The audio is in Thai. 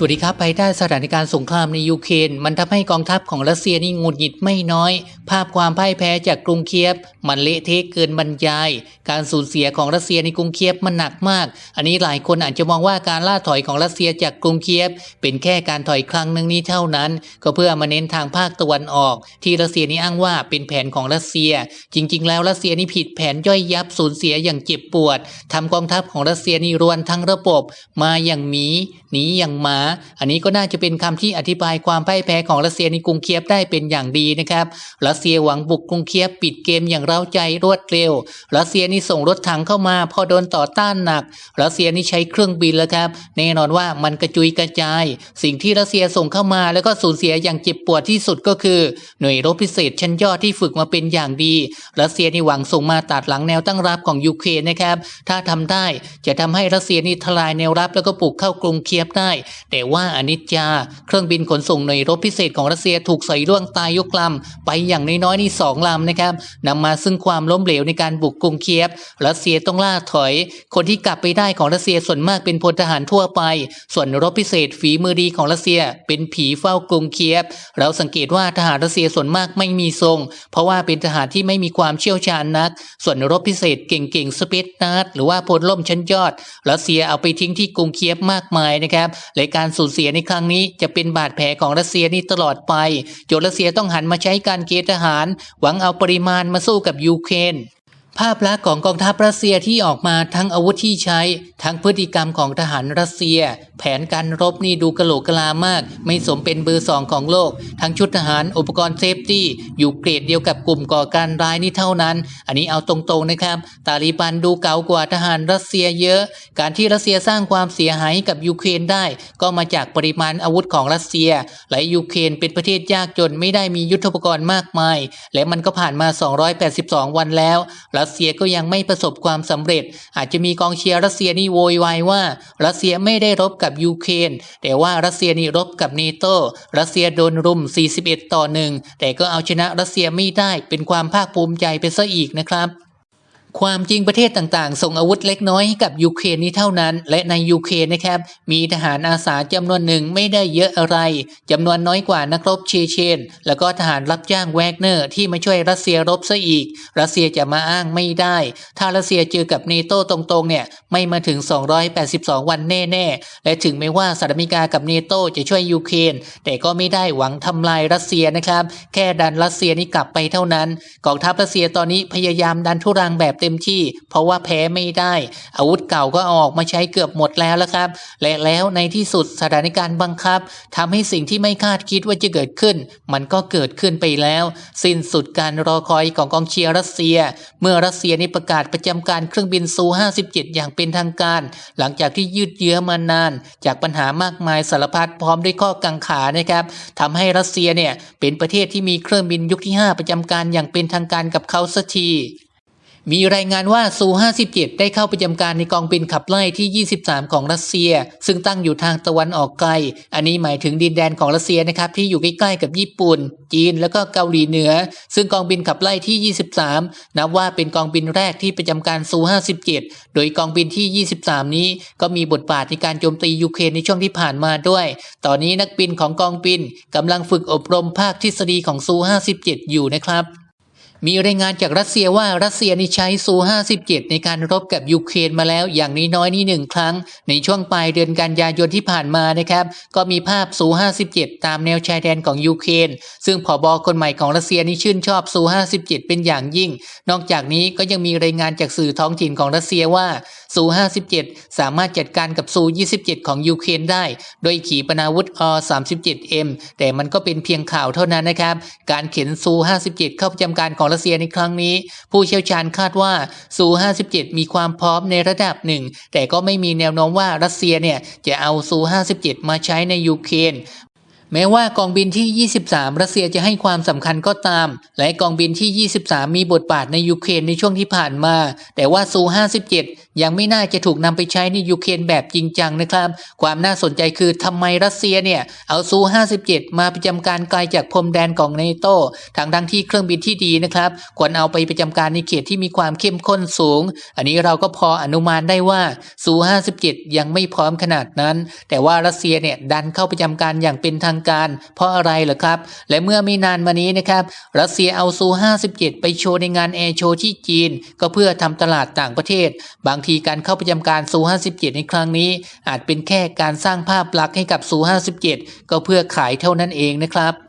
สวัสดีครับภายใต้สถานการณ์สงครามในยูเครนมันทำให้กองทัพของรัสเซียนี่งุดหงิดไม่น้อย ภาพความพ่ายแพ้จากกรุงเคียฟมันเละเทะเกินบรรยาย การสูญเสียของรัสเซียในกรุงเคียฟมันหนักมาก อันนี้หลายคนอาจจะมองว่าการล่าถอยของรัสเซียจากกรุงเคียฟเป็นแค่การถอยครั้งหนึ่งนี้เท่านั้น ก็เพื่อมาเน้นทางภาคตะวันออก ที่รัสเซียนี่อ้างว่าเป็นแผนของรัสเซีย จริง ๆ แล้วรัสเซียนี่ผิดแผนย่อยยับสูญเสียอย่างเจ็บปวดทำกองทัพของรัสเซียนี่รวนทั้งระบบ มาอย่างหมีหนีอย่างหมาอันนี้ก็น่าจะเป็นคำที่อธิบายความพ่ายแพ้ของรัสเซียในกรุงเคียฟได้เป็นอย่างดีนะครับรัสเซียหวังบุกกรุงเคียฟปิดเกมอย่างเร้าใจรวดเร็วรัสเซียนี่ส่งรถถังเข้ามา พอโดนต่อต้านหนักรัสเซียนี่ใช้เครื่องบินแล้วครับ แน่นอนว่ามันกระจุยกระจาย สิ่งที่รัสเซียส่งเข้ามาแล้วก็สูญเสียอย่างเจ็บปวดที่สุดก็คือ หน่วยรบพิเศษชั้นยอดที่ฝึกมาเป็นอย่างดีรัสเซียนี่หวังส่งมาตัดหลังแนวตั้งรับของยูเครนนะครับ ถ้าทำได้จะทำให้รัสเซียนี่ทลายแนวรับแล้วก็ปลุกเข้ากรุงเคียฟได้ แต่แต่ว่าอนิจจา เครื่องบินขนส่งหน่วยรบพิเศษของรัสเซียถูกใส่ร่วงตายยกลำไปอย่างน้อยๆนี่สองลำนะครับนำมาซึ่งความล้มเหลวในการบุกกรุงเคียฟรัสเซียต้องล่าถอย คนที่กลับไปได้ของรัสเซียส่วนมากเป็นพลทหารทั่วไป ส่วนรบพิเศษฝีมือดีของรัสเซีย เป็นผีเฝ้ากรุงเคียฟเราสังเกตว่าทหารรัสเซียส่วนมากไม่มีทรง เพราะว่าเป็นทหารที่ไม่มีความเชี่ยวชาญนัก ส่วนรบพิเศษเก่งๆสเปซนาร์หรือว่าพลล่มชั้นยอดรัสเซียเอาไปทิ้งที่กรุงเคียฟมากมายนะครับและการสูญเสียในครั้งนี้จะเป็นบาดแผลของรัสเซียนี่ตลอดไป โจรัสเซียต้องหันมาใช้การเกณฑ์ทหาร หวังเอาปริมาณมาสู้กับยูเครน ภาพลักษณ์ของกองทัพรัสเซียที่ออกมาทั้งอาวุธที่ใช้ ทั้งพฤติกรรมของทหารรัสเซีย แผนการรบนี่ดูกระโหลกกลามาก ไม่สมเป็นเบอร์สองของโลก ทั้งชุดทหารอุปกรณ์เซฟตี้ อยู่เกรดเดียวกับกลุ่มก่อการร้ายนี่เท่านั้น อันนี้เอาตรงๆนะครับ ตาลีบันดูเก๋ากว่าทหารรัสเซียเยอะ การที่รัสเซียสร้างความเสียหายกับยูเครนได้ ก็มาจากปริมาณอาวุธของรัสเซีย และยูเครนเป็นประเทศยากจนไม่ได้มียุทธปกรณ์มากมาย และมันก็ผ่านมา 282 วันแล้วรัสเซียก็ยังไม่ประสบความสำเร็จ อาจจะมีกองเชียร์รัสเซียนี่โวยวายว่า รัสเซียไม่ได้รบกับยูเครนแต่ว่ารัสเซียนี่รบกับเนโตรัสเซียโดนรุม 41 ต่อหนึ่งแต่ก็เอาชนะรัสเซียไม่ได้เป็นความภาคภูมิใจไปซะอีกนะครับ ความจริงประเทศต่างๆ ส่งอาวุธเล็กน้อยให้กับยูเครนนี้เท่านั้น และในยูเครนนะครับ มีทหารอาสาจำนวนหนึ่งไม่ได้เยอะอะไรจำนวนน้อยกว่านักรบเชเชน แล้วก็ทหารรับจ้างแวกเนอร์ที่มาช่วยรัสเซียรบซะอีก รัสเซียจะมาอ้างไม่ได้ ถ้ารัสเซียเจอกับเนโตตรงๆเนี่ยไม่มาถึง 282 วันแน่ๆ และถึงแม้ว่าสหรัฐอเมริกากับเนโตจะช่วยยูเครนแต่ก็ไม่ได้หวังทำลายรัสเซียนะครับ แค่ดันรัสเซียนี่กลับไปเท่านั้นกองทัพรัสเซียตอนนี้พยายามดันทุรังแบบเต็มที่ เพราะว่าแพ้ไม่ได้ อาวุธเก่าก็ออกมาใช้เกือบหมดแล้วละครับ และแล้วในที่สุดสถานการณ์บังคับทำให้สิ่งที่ไม่คาดคิดว่าจะเกิดขึ้น มันก็เกิดขึ้นไปแล้ว สิ้นสุดการรอคอยของกองเชียร์รัสเซีย เมื่อรัสเซียนี่ประกาศประจำการเครื่องบินซู 57 อย่างเป็นทางการ หลังจากที่ยืดเยื้อมานาน จากปัญหามากมายสารพัดพร้อมด้วยข้อกังขานะครับทำให้รัสเซียเนี่ยเป็นประเทศที่มีเครื่องบินยุคที่ 5 ประจำการอย่างเป็นทางการกับเขาสักที มีรายงานว่าซู57ได้เข้าประจำการในกองบินขับไล่ที่ 23 ของรัสเซีย ซึ่งตั้งอยู่ทางตะวันออกไกล อันนี้หมายถึงดินแดนของรัสเซียนะครับที่อยู่ใกล้ๆกับญี่ปุ่น จีนแล้วก็เกาหลีเหนือ ซึ่งกองบินขับไล่ที่ 23 นับว่าเป็นกองบินแรกที่ประจำการซู57โดยกองบินที่ 23 นี้ก็มีบทบาทในการโจมตียูเครนในช่วงที่ผ่านมาด้วย ตอนนี้นักบินของกองบินกำลังฝึกอบรมภาคทฤษฎีของซู57อยู่นะครับ มีรายงานจากรัสเซียว่ารัสเซียนี่ใช้ซู 57 ในการรบกับยูเครนมาแล้วอย่างน้อยนี่หนึ่งครั้ง ในช่วงปลายเดือนกันยายนที่ผ่านมานะครับ ก็มีภาพซู 57 ตามแนวชายแดนของยูเครนซึ่งผอบอคนใหม่ของรัสเซียนี่ชื่นชอบซู 57 เป็นอย่างยิ่ง นอกจากนี้ก็ยังมีรายงานจากสื่อท้องถิ่นของรัสเซียว่าซู 57 สามารถจัดการกับซู 27 ของยูเครนได้ โดยขีปนาวุธอ 37M แต่มันก็เป็นเพียงข่าวเท่านั้นนะครับ การเข็นซู 57 เข้าประจำการของรัสเซียในครั้งนี้ ผู้เชี่ยวชาญคาดว่าซู 57 มีความพร้อมในระดับหนึ่ง แต่ก็ไม่มีแนวโน้มว่ารัสเซียเนี่ยจะเอาซู 57 มาใช้ในยูเครนแม้ว่ากองบินที่ 23 รัสเซียจะให้ความสำคัญก็ตาม และกองบินที่ 23 มีบทบาทในยูเครนในช่วงที่ผ่านมา แต่ว่าซู 57 ยังไม่น่าจะถูกนำไปใช้ในยูเครนแบบจริงจังนะครับ ความน่าสนใจคือทำไมรัสเซียเนี่ยเอาซู 57 มาประจำการไกลจากพรมแดนของเนโตทางดังที่เครื่องบินที่ดีนะครับควรเอาไปประจำการในเขตที่มีความเข้มข้นสูง อันนี้เราก็พออนุมานได้ว่าซู 57 ยังไม่พร้อมขนาดนั้น แต่ว่ารัสเซียเนี่ยดันเข้าประจำการอย่างเป็นทางการ เพราะอะไรเหรอครับ และเมื่อไม่นานมานี้นะครับรัสเซียเอาซู 57 ไปโชว์ในงานแอร์โชว์ที่จีน ก็เพื่อทำตลาดต่างประเทศบางทีการเข้าประจำการซู57 ในครั้งนี้ อาจเป็นแค่การสร้างภาพลักษณ์ให้กับซู57 ก็เพื่อขายเท่านั้นเองนะครับ